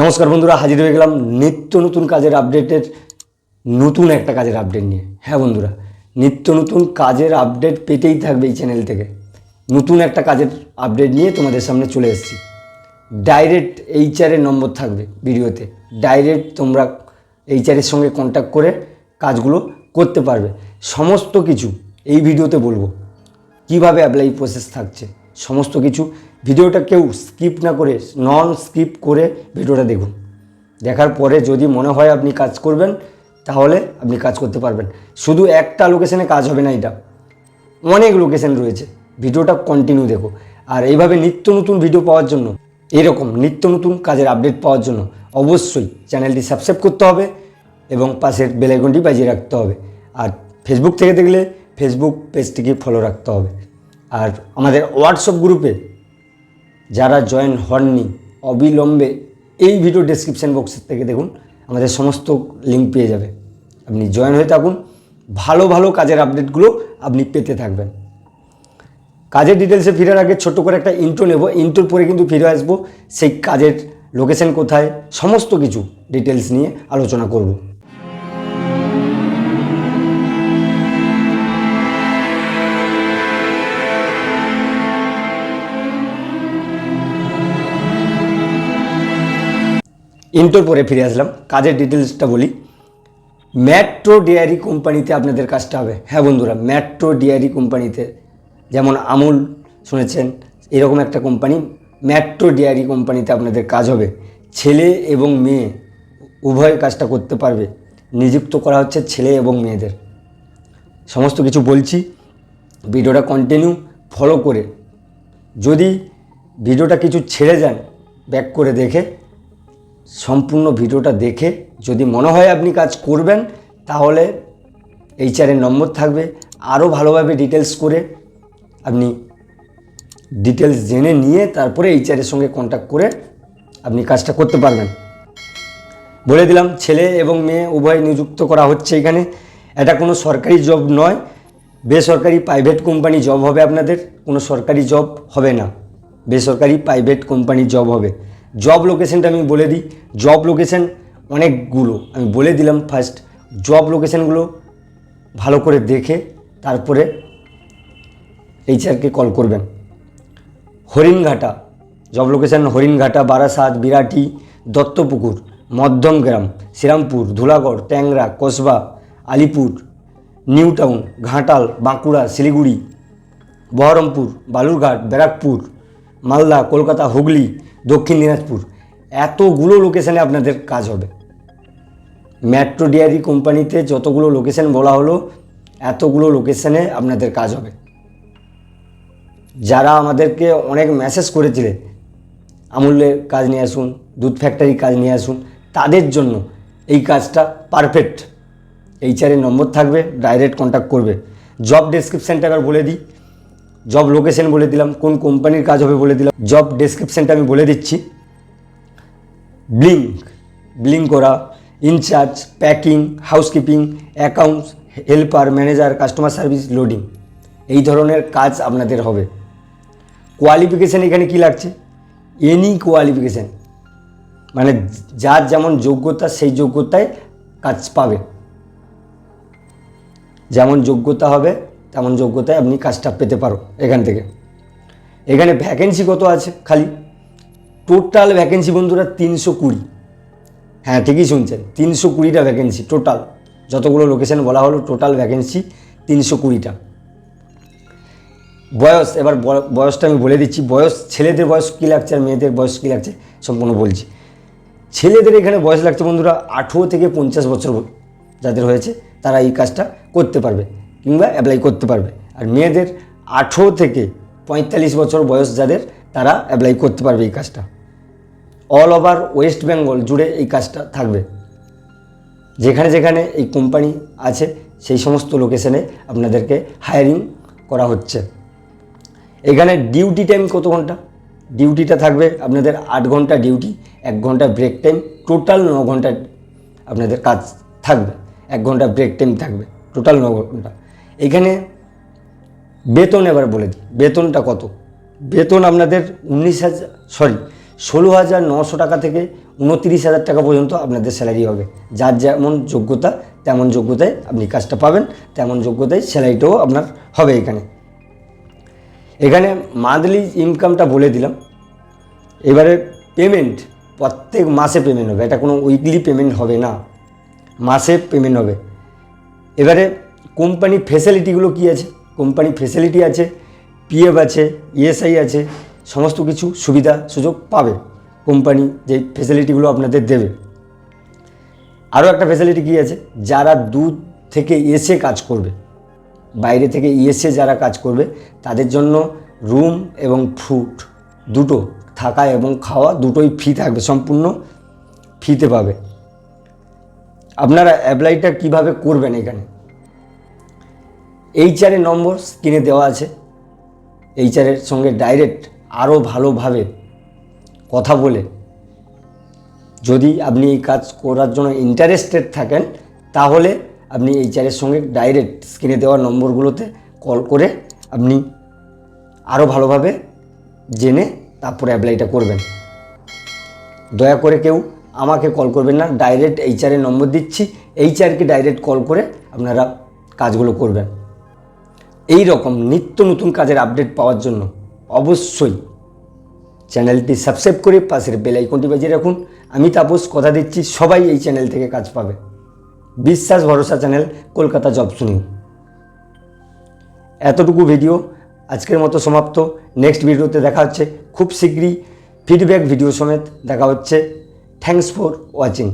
নমস্কার বন্ধুরা, হাজির হয়ে গেলাম নিত্য নতুন কাজের আপডেটের নতুন একটা কাজের আপডেট নিয়ে। হ্যাঁ বন্ধুরা, নিত্য নতুন কাজের আপডেট পেতেই থাকবে এই চ্যানেল থেকে। নতুন একটা কাজের আপডেট নিয়ে তোমাদের সামনে চলে এসেছি। ডাইরেক্ট এইচআরের নম্বর থাকবে ভিডিওতে। ডাইরেক্ট তোমরা এইচআরের সঙ্গে কন্ট্যাক্ট করে কাজগুলো করতে পারবে। সমস্ত কিছু এই ভিডিওতে বলব। কীভাবে অ্যাপ্লাই প্রসেস থাকছে? সমস্ত কিছু। ভিডিওটা কেউ স্কিপ না করে নন স্কিপ করে ভিডিওটা দেখুন। দেখার পরে যদি মনে হয় আপনি কাজ করবেন, তাহলে আপনি কাজ করতে পারবেন। শুধু একটা লোকেশনে কাজ হবে না এটা। অনেক লোকেশন রয়েছে। ভিডিওটা কন্টিনিউ দেখো। আর এইভাবে নিত্য নতুন ভিডিও পাওয়ার জন্য, এরকম নিত্য নতুন কাজের আপডেট পাওয়ার জন্য অবশ্যই চ্যানেলটি সাবস্ক্রাইব করতে হবে এবং পাশের বেলাইকনটি বাজিয়ে রাখতে হবে। আর ফেসবুক থেকে দেখলে ফেসবুক পেজটিকে ফলো রাখতে হবে। আর আমাদের হোয়াটসঅ্যাপ গ্রুপে যারা জয়েন হননি, অবিলম্বে এই ভিডিও ডেসক্রিপশন বক্স থেকে দেখুন, আমাদের সমস্ত লিঙ্ক পেয়ে যাবে। আপনি জয়েন হয়ে থাকুন, ভালো ভালো কাজের আপডেটগুলো আপনি পেতে থাকবেন। কাজের ডিটেলসে ফিরার আগে ছোট্ট করে একটা ইন্ট্রো নেব। ইন্ট্রোর পরে কিন্তু ফিরে আসব, সেই কাজের লোকেশন কোথায়, সমস্ত কিছু ডিটেলস নিয়ে আলোচনা করব। ইন্টোর পরে ফিরে আসলাম। কাজের ডিটেলসটা বলি। ম্যাট্রো ডেয়ারি কোম্পানিতে আপনাদের কাজটা হবে। হ্যাঁ বন্ধুরা ম্যাট্রো ডেয়ারি কোম্পানিতে, যেমন আমুল শুনেছেন, এরকম একটা কোম্পানি ম্যাট্রো ডেয়ারি কোম্পানিতে আপনাদের কাজ হবে। ছেলে এবং মেয়ে, উভয় কাজটা করতে পারবে। নিযুক্ত করা হচ্ছে ছেলে এবং মেয়েদের। সমস্ত কিছু বলছি, ভিডিওটা কন্টিনিউ ফলো করে। যদি ভিডিওটা কিছু ছেড়ে যান ব্যাক করে দেখে সম্পূর্ণ ভিডিওটা দেখে যদি মনে হয় আপনি কাজ করবেন, তাহলে এইচআরের নম্বর থাকবে। আরও ভালোভাবে ডিটেলস করে আপনি ডিটেলস জেনে নিয়ে তারপরে এইচআরের সঙ্গে কন্ট্যাক্ট করে আপনি কাজটা করতে পারবেন। বলে দিলাম, ছেলে এবং মেয়ে উভয় নিযুক্ত করা হচ্ছে এখানে। এটা কোনো সরকারি জব নয়। বেসরকারি প্রাইভেট কোম্পানি জব হবে আপনাদের। কোনো সরকারি জব হবে না। বেসরকারি প্রাইভেট কোম্পানি জব হবে। জব লোকেশনটা আমি বলে দিই। জব লোকেশন অনেকগুলো। আমি বলে দিলাম ফার্স্ট জব লোকেশনগুলো ভালো করে দেখে তারপরে এইচআরকে কল করবেন। Haringhata job location Haringhata, Barasat, Birati, Duttapukur Madhyamgram Serampore, Dhulagarh, Tangra, Kasba, Alipore New Town Ghatal, Bankura, Siliguri, Berhampore, Balurghat, Barrackpore, Malda, Kolkata, Hooghly দক্ষিণ দিনাজপুর। এতগুলো লোকেশানে আপনাদের কাজ হবে। মেট্রো ডিয়ারি কোম্পানিতে যতগুলো লোকেশান বলা হলো, এতগুলো লোকেশানে আপনাদের কাজ হবে। যারা আমাদেরকে অনেক মেসেজ করেছিলেন আমুলের কাজ নিয়ে আসুন, দুধ ফ্যাক্টরি কাজ নিয়ে আসুন, তাদের জন্য এই কাজটা পারফেক্ট এইচআরের নম্বর থাকবে ডাইরেক্ট কন্ট্যাক্ট করবে। জব ডেসক্রিপশানটা এবার বলে দিই। জব লোকেশন বলে দিলাম, কোন কোম্পানির কাজ হবে বলে দিলাম জব ডেসক্রিপশানটা আমি বলে দিচ্ছি। ব্লিঙ্ক ব্লিঙ্ক করা in-charge packing housekeeping accounts helper manager customer service loading এই ধরনের কাজ আপনাদের হবে। কোয়ালিফিকেশান এখানে কি লাগছে? এনি কোয়ালিফিকেশান মানে যার যেমন যোগ্যতা, সেই যোগ্যতায় কাজ পাবে। যেমন যোগ্যতা হবে তেমন যোগ্যতায় আপনি কাজটা পেতে পারো এখান থেকে। এখানে ভ্যাকেন্সি কত আছে খালি? টোটাল ভ্যাকেন্সি বন্ধুরা তিনশো কুড়ি। হ্যাঁ ঠিকই শুনছেন, তিনশো কুড়িটা ভ্যাকেন্সি টোটাল যতগুলো লোকেশন বলা হলো টোটাল ভ্যাকেন্সি তিনশো কুড়িটা। বয়স, এবার বয়- বয়সটা আমি বলে দিচ্ছি, বয়স ছেলেদের বয়স কী লাগছে আর মেয়েদের বয়স কী লাগছে সম্পূর্ণ বলছি। ছেলেদের এখানে বয়স লাগছে বন্ধুরা আঠেরো থেকে পঞ্চাশ বছর যাদের হয়েছে, তারা এই কাজটা করতে পারবে। কিংবা অ্যাপ্লাই করতে পারবে। আর মেয়েদের আঠেরো থেকে পঁয়তাল্লিশ বছর বয়স যাদের, তারা অ্যাপ্লাই করতে পারবে এই কাজটা। অল ওভার ওয়েস্ট বেঙ্গল জুড়ে এই কাজটা থাকবে। যেখানে যেখানে এই কোম্পানি আছে, সেই সমস্ত লোকেশনে আপনাদেরকে হায়ারিং করা হচ্ছে। এখানে ডিউটি টাইম কত ঘণ্টা? ডিউটিটা থাকবে আপনাদের আট ঘণ্টা ডিউটি এক ঘণ্টা ব্রেক টাইম টোটাল ন ঘণ্টা আপনাদের কাজ থাকবে। এক ঘণ্টা ব্রেক টাইম থাকবে টোটাল ন ঘণ্টা। এখানে বেতন এবার বলে দিই। বেতনটা কত? বেতন আপনাদের উনিশ হাজার সরি ষোলো হাজার নশো টাকা থেকে উনত্রিশ হাজার টাকা পর্যন্ত আপনাদের স্যালারি হবে। যার যেমন যোগ্যতা, তেমন যোগ্যতায় আপনি কাজটা পাবেন, তেমন যোগ্যতায় স্যালারিটাও আপনার হবে এখানে। এখানে মান্থলি ইনকামটা বলে দিলাম। এবারে পেমেন্ট প্রত্যেক মাসে পেমেন্ট হবে। এটা কোনো উইকলি পেমেন্ট হবে না। মাসে পেমেন্ট হবে। এবারে কোম্পানি ফেসিলিটিগুলো কী আছে? কোম্পানি ফেসিলিটি আছে পিএফ আছে ইএসআই আছে, সমস্ত কিছু সুবিধা সুযোগ পাবে কোম্পানি যে ফেসিলিটিগুলো আপনাদের দেবে। আরও একটা ফেসিলিটি কী আছে? যারা দূর থেকে এসে কাজ করবে, বাইরে থেকে এসে যারা কাজ করবে, তাদের জন্য রুম এবং ফুড দুটো থাকা এবং খাওয়া দুটোই ফ্রি থাকবে, সম্পূর্ণ ফ্রিতে পাবে। আপনারা অ্যাপ্লাইটা কীভাবে করবেন এখানে? এইচআরের নম্বর স্ক্রিনে দেওয়া আছে। এইচআরের সঙ্গে ডাইরেক্ট আরও ভালোভাবে কথা বলে। যদি আপনি এই কাজ করার জন্য ইন্টারেস্টেড থাকেন, তাহলে আপনি এইচআরের সঙ্গে ডাইরেক্ট স্ক্রিনে দেওয়া নম্বরগুলোতে কল করে আপনি আরও ভালোভাবে জেনে তারপরে অ্যাপ্লাইটা করবেন। দয়া করে কেউ আমাকে কল করবেন না ডাইরেক্ট এইচআরের নম্বর দিচ্ছি। এইচআরকে ডাইরেক্ট কল করে আপনারা কাজগুলো করবেন। এই রকম নিত্য নতুন কাজের আপডেট পাওয়ার জন্য অবশ্যই চ্যানেলটি সাবস্ক্রাইব করে পাশের বেল আইকনটি বাজিয়ে রাখুন। আমি তাপস, কথা দিচ্ছি, সবাই এই চ্যানেল থেকে কাজ পাবে। বিশ্বাস, ভরসা চ্যানেল কলকাতা জব শুনি। এতটুকু ভিডিও আজকের মতো সমাপ্ত। নেক্সট ভিডিওতে দেখা হচ্ছে। খুব শীঘ্রই ফিডব্যাক ভিডিও সমেত দেখা হচ্ছে। Thanks for watching